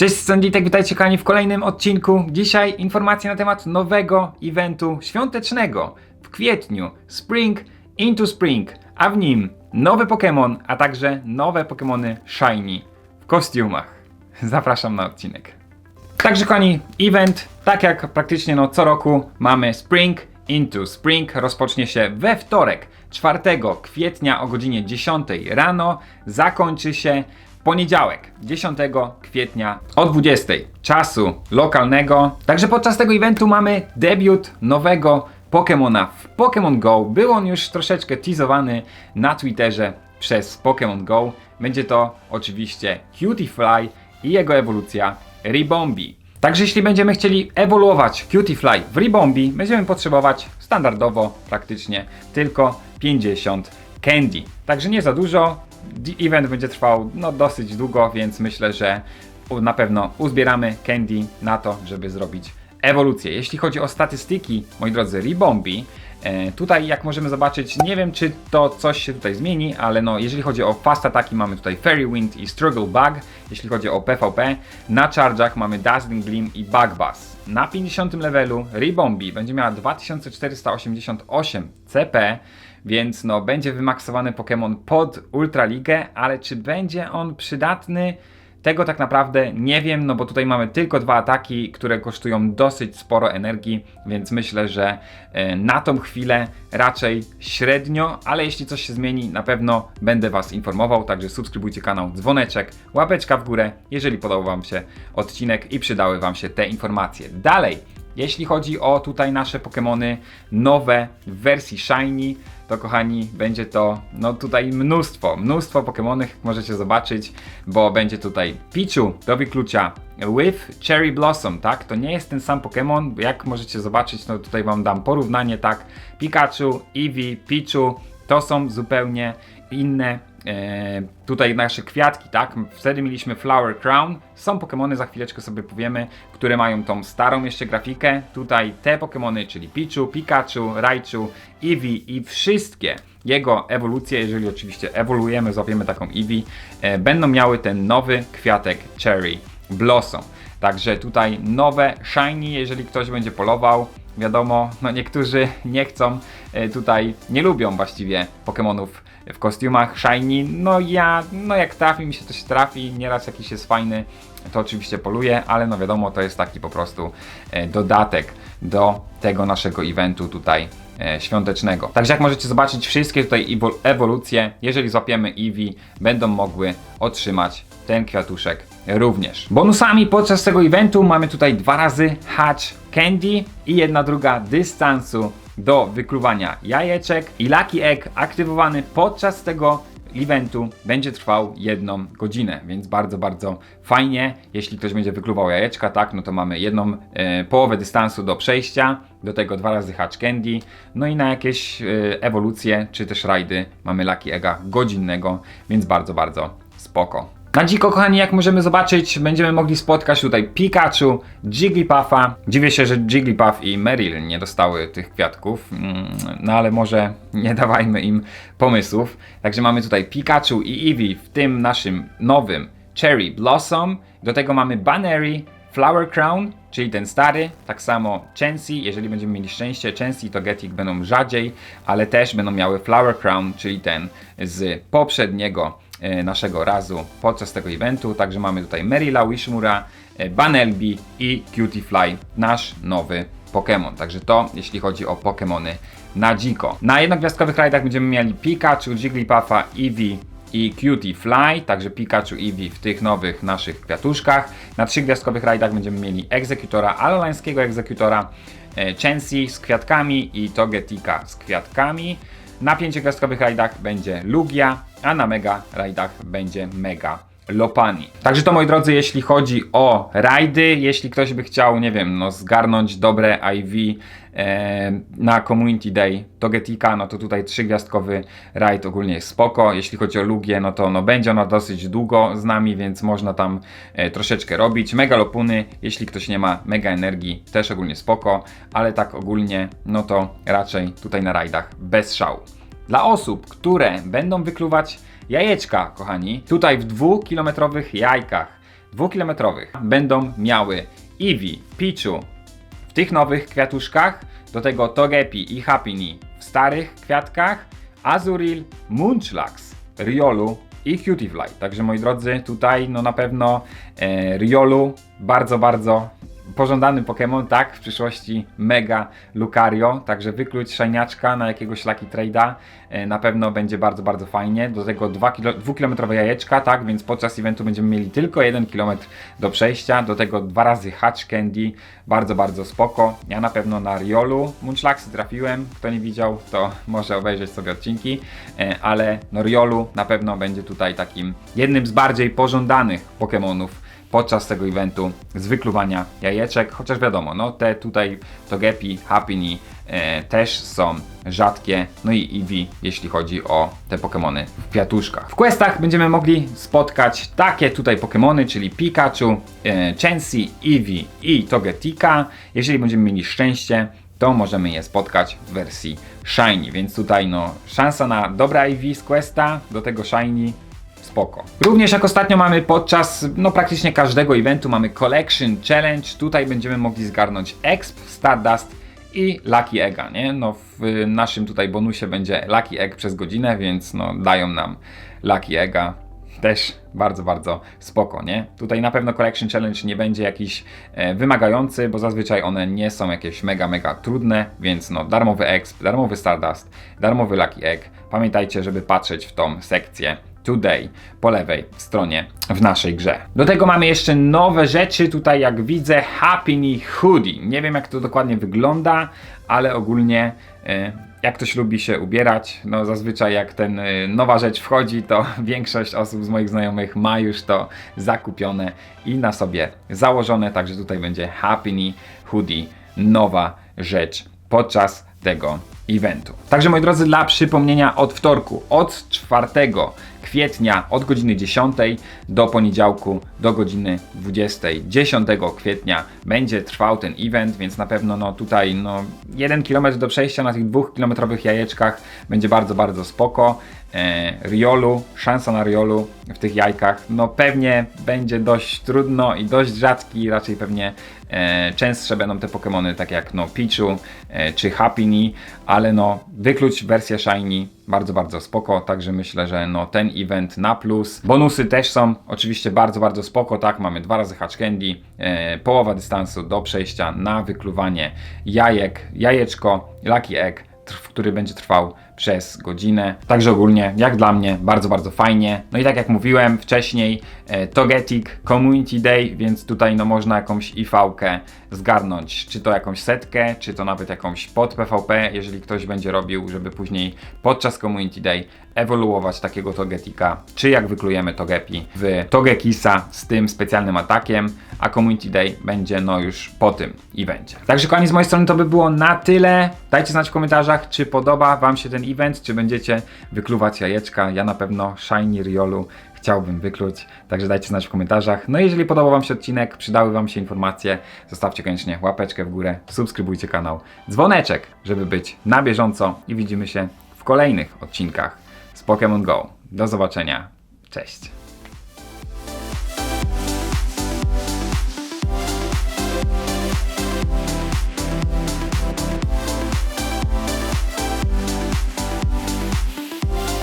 Cześć, Sądzitek, witajcie kochani w kolejnym odcinku. Dzisiaj informacje na temat nowego eventu świątecznego w kwietniu Spring into Spring, a w nim nowy Pokémon, a także nowe Pokémony Shiny w kostiumach. Zapraszam na odcinek. Także kochani, event, tak jak praktycznie no co roku, mamy Spring into Spring. Rozpocznie się we wtorek, 4 kwietnia o godzinie 10 rano. Zakończy się poniedziałek, 10 kwietnia o 20 czasu lokalnego. Także podczas tego eventu mamy debiut nowego Pokemona w Pokémon Go. Był on już troszeczkę teasowany na Twitterze przez Pokémon Go. Będzie to oczywiście Cutie i jego ewolucja Ribombi. Także jeśli będziemy chcieli ewoluować Cutie w Ribombi, będziemy potrzebować standardowo praktycznie tylko 50 candy. Także nie za dużo. Event będzie trwał no, dosyć długo, więc myślę, że na pewno uzbieramy candy na to, żeby zrobić ewolucję. Jeśli chodzi o statystyki, moi drodzy, Ribombi, e, tutaj jak możemy zobaczyć, nie wiem czy to coś się tutaj zmieni, ale no jeżeli chodzi o fast ataki mamy tutaj Fairy Wind i Struggle Bug, jeśli chodzi o PvP, na charge'ach mamy Dazzling Gleam i Bug Buzz. Na 50 levelu Ribombi będzie miała 2488 CP, więc no będzie wymaksowany Pokémon pod Ultraligę, ale czy będzie on przydatny? Tego tak naprawdę nie wiem, no bo tutaj mamy tylko dwa ataki, które kosztują dosyć sporo energii, więc myślę, że e, na tą chwilę raczej średnio, ale jeśli coś się zmieni, na pewno będę Was informował, także subskrybujcie kanał, dzwoneczek, łapeczka w górę, jeżeli podobał Wam się odcinek i przydały Wam się te informacje. Dalej, jeśli chodzi o tutaj nasze Pokémony nowe w wersji Shiny, to kochani, będzie to no tutaj mnóstwo, mnóstwo Pokémonów możecie zobaczyć, bo będzie tutaj Pichu do wyklucia with Cherry Blossom, tak? To nie jest ten sam Pokémon, jak możecie zobaczyć, no tutaj wam dam porównanie, tak? Pikachu, Eevee, Pichu to są zupełnie inne tutaj nasze kwiatki, tak? Wtedy mieliśmy Flower Crown. Są Pokémony, za chwileczkę sobie powiemy, które mają tą starą jeszcze grafikę. Tutaj te Pokémony, czyli Pichu, Pikachu, Raichu, Eevee i wszystkie jego ewolucje, jeżeli oczywiście ewoluujemy, złapiemy taką Eevee, e, będą miały ten nowy kwiatek Cherry Blossom. Także tutaj nowe shiny, jeżeli ktoś będzie polował. Wiadomo, no niektórzy nie chcą, e, tutaj nie lubią właściwie Pokémonów w kostiumach shiny. No ja, no jak trafi mi się coś trafi, nieraz jakiś jest fajny, to oczywiście poluję, ale no wiadomo, to jest taki po prostu e, dodatek do tego naszego eventu tutaj e, świątecznego. Także jak możecie zobaczyć, wszystkie tutaj ewo- ewolucje, jeżeli złapiemy Eevee, będą mogły otrzymać ten kwiatuszek również. Bonusami podczas tego eventu mamy tutaj dwa razy Hatch Candy i jedna druga dystansu do wykluwania jajeczek i Lucky Egg aktywowany podczas tego eventu będzie trwał jedną godzinę, więc bardzo, bardzo fajnie. Jeśli ktoś będzie wykluwał jajeczka, tak, no to mamy jedną e, połowę dystansu do przejścia, do tego dwa razy Hatch Candy, no i na jakieś e, ewolucje czy też rajdy mamy Lucky Egga godzinnego, więc bardzo, bardzo spoko. Na dziko, kochani, jak możemy zobaczyć, będziemy mogli spotkać tutaj Pikachu, Jigglypuffa. Dziwię się, że Jigglypuff i Meryl nie dostały tych kwiatków, mm, no ale może nie dawajmy im pomysłów. Także mamy tutaj Pikachu i Eevee w tym naszym nowym Cherry Blossom. Do tego mamy Bannery, Flower Crown, czyli ten stary, tak samo Chansey, jeżeli będziemy mieli szczęście, Chansey i Togetic będą rzadziej, ale też będą miały Flower Crown, czyli ten z poprzedniego naszego razu podczas tego eventu. Także mamy tutaj Merila, Wishmura, e, Banelby i Cutifly, nasz nowy Pokémon. Także to jeśli chodzi o Pokémony na dziko. Na jednogwiazdkowych rajdach będziemy mieli Pikachu, Jigglypuffa, Eevee i Cutie Fly, także Pikachu Eevee w tych nowych naszych kwiatuszkach. Na trzygwiazdkowych rajdach będziemy mieli Egzekutora, Alolańskiego Egzekutora, e, Chansey z kwiatkami i Togetika z kwiatkami. Na pięciogwiazdkowych rajdach będzie Lugia, a na mega rajdach będzie Mega Lopani. Także to moi drodzy, jeśli chodzi o rajdy, jeśli ktoś by chciał, nie wiem, no zgarnąć dobre IV e, na Community Day Togetika, no to tutaj trzygwiazdkowy rajd ogólnie jest spoko. Jeśli chodzi o Lugię, no to no będzie ona dosyć długo z nami, więc można tam e, troszeczkę robić. Mega Lopuny, jeśli ktoś nie ma mega energii, też ogólnie spoko, ale tak ogólnie, no to raczej tutaj na rajdach bez szału. Dla osób, które będą wykluwać jajeczka, kochani, tutaj w dwukilometrowych jajkach dwukilometrowych będą miały Eevee, Pichu w tych nowych kwiatuszkach, do tego Togepi i Happiny w starych kwiatkach, Azuril, Munchlax, Riolu i Cutiefly. Także moi drodzy, tutaj no na pewno e, Riolu bardzo, bardzo pożądany Pokémon, tak, w przyszłości mega Lucario, także wykluć szajniaczka na jakiegoś Lucky Trade'a e, na pewno będzie bardzo, bardzo fajnie. Do tego 2-kilometrowe jajeczka, tak, więc podczas eventu będziemy mieli tylko 1 km do przejścia, do tego dwa razy Hatch Candy, bardzo, bardzo spoko. Ja na pewno na Riolu Munchlaxy trafiłem, kto nie widział, to może obejrzeć sobie odcinki, e, ale no Riolu na pewno będzie tutaj takim jednym z bardziej pożądanych Pokémonów podczas tego eventu z wykluwania jajeczek, chociaż wiadomo, no te tutaj Togepi, Happiny e, też są rzadkie, no i Eevee, jeśli chodzi o te Pokémony w kwiatuszkach. W questach będziemy mogli spotkać takie tutaj Pokémony, czyli Pikachu, e, Chansey, Eevee i Togetika. Jeżeli będziemy mieli szczęście, to możemy je spotkać w wersji Shiny, więc tutaj no szansa na dobra Eevee z questa, do tego Shiny spoko. Również jak ostatnio mamy podczas no praktycznie każdego eventu mamy Collection Challenge, tutaj będziemy mogli zgarnąć Exp, Stardust i Lucky Egga, nie? No w naszym tutaj bonusie będzie Lucky Egg przez godzinę, więc no dają nam Lucky Egga. Też bardzo, bardzo spoko, nie? Tutaj na pewno Collection Challenge nie będzie jakiś e, wymagający, bo zazwyczaj one nie są jakieś mega, mega trudne, więc no darmowy Exp, darmowy Stardust, darmowy Lucky Egg. Pamiętajcie, żeby patrzeć w tą sekcję Today po lewej stronie w naszej grze. Do tego mamy jeszcze nowe rzeczy, tutaj jak widzę Happiny Hoodie. Nie wiem jak to dokładnie wygląda, ale ogólnie e, jak ktoś lubi się ubierać, no zazwyczaj jak ten e, nowa rzecz wchodzi, to większość osób z moich znajomych ma już to zakupione i na sobie założone, także tutaj będzie Happiny Hoodie, nowa rzecz podczas tego eventu. Także moi drodzy, dla przypomnienia od wtorku, od 4 kwietnia od godziny 10 do poniedziałku do godziny 20. 10 kwietnia będzie trwał ten event, więc na pewno no tutaj no 1 km do przejścia na tych 2 kilometrowych jajeczkach będzie bardzo, bardzo spoko. E, Riolu, szansa na Riolu w tych jajkach, no pewnie będzie dość trudno i dość rzadki, raczej pewnie e, częstsze będą te Pokémony, tak jak no Pichu e, czy Happiny, ale no wykluć wersję Shiny bardzo, bardzo spoko, także myślę, że no ten event na plus. Bonusy też są oczywiście bardzo, bardzo spoko, tak, mamy dwa razy Hatch Candy, e, połowa dystansu do przejścia na wykluwanie jajek, jajeczko, Lucky Egg, który będzie trwał przez godzinę. Także ogólnie, jak dla mnie, bardzo, bardzo fajnie. No i tak jak mówiłem wcześniej, e, Togetic Community Day, więc tutaj no można jakąś IV-kę zgarnąć, czy to jakąś setkę, czy to nawet jakąś pod PvP, jeżeli ktoś będzie robił, żeby później podczas Community Day ewoluować takiego Togetika, czy jak wyklujemy Togepi w Togekisa z tym specjalnym atakiem, a Community Day będzie no już po tym evencie. Także kochani, z mojej strony to by było na tyle. Dajcie znać w komentarzach, czy podoba Wam się ten event, czy będziecie wykluwać jajeczka. Ja na pewno Shiny Riolu chciałbym wykluć, także dajcie znać w komentarzach. No i jeżeli podobał Wam się odcinek, przydały Wam się informacje, zostawcie koniecznie łapeczkę w górę, subskrybujcie kanał, dzwoneczek, żeby być na bieżąco i widzimy się w kolejnych odcinkach z Pokémon Go. Do zobaczenia, cześć!